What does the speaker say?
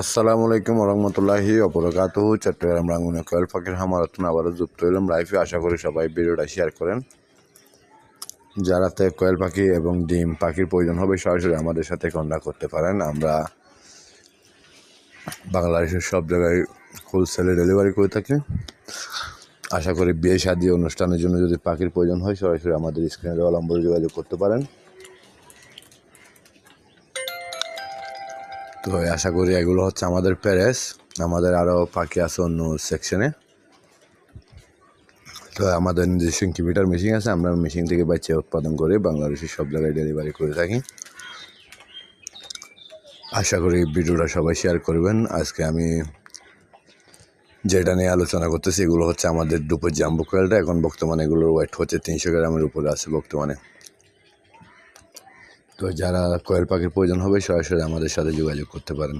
আসসালামু আলাইকুম রহমতুল্লাহি অবরকাত চট্টগ্রাম রাঙ্গুনে কয়েল পাখির হামারতন আবারও যুক্ত হইলাম লাইফে আশা করি সবাই ভিডিওটা শেয়ার করেন। যারাতে কয়েল পাখি এবং ডিম পাখির প্রয়োজন হবে, সরাসরি আমাদের সাথে কন্ট্যাক্ট করতে পারেন। আমরা বাংলাদেশের সব জায়গায় হোলসেলে ডেলিভারি করে থাকি। আশা করি বিয়ে, শাদী অনুষ্ঠানের জন্য যদি পাখির প্রয়োজন হয়, সরাসরি আমাদের স্ক্রিনে নম্বরে যোগাযোগ করতে পারেন। তো আশা করি এগুলো হচ্ছে আমাদের প্যারেস। আমাদের আরও পাখি আছে অন্য সেকশনে তো আমাদের নিজস্ব ইনকিউবেটার মেশিন আছে, আমরা মেশিন থেকে বাচ্চা উৎপাদন করে, বাংলাদেশের সব জায়গায় ডেলিভারি করে থাকি। আশা করি ভিডিওটা সবাই শেয়ার করবেন। আজকে আমি যেটা নিয়ে আলোচনা করতেছি, এগুলো হচ্ছে আমাদের দুপুর জাম্বু কোয়েলটা এখন বর্তমানে এগুলোর ওয়েট হচ্ছে তিনশো গ্রামের উপরে আছে বর্তমানে। তো যারা কয়েল পাখির প্রয়োজন হবে সরাসরি আমাদের সাথে যোগাযোগ করতে পারেন।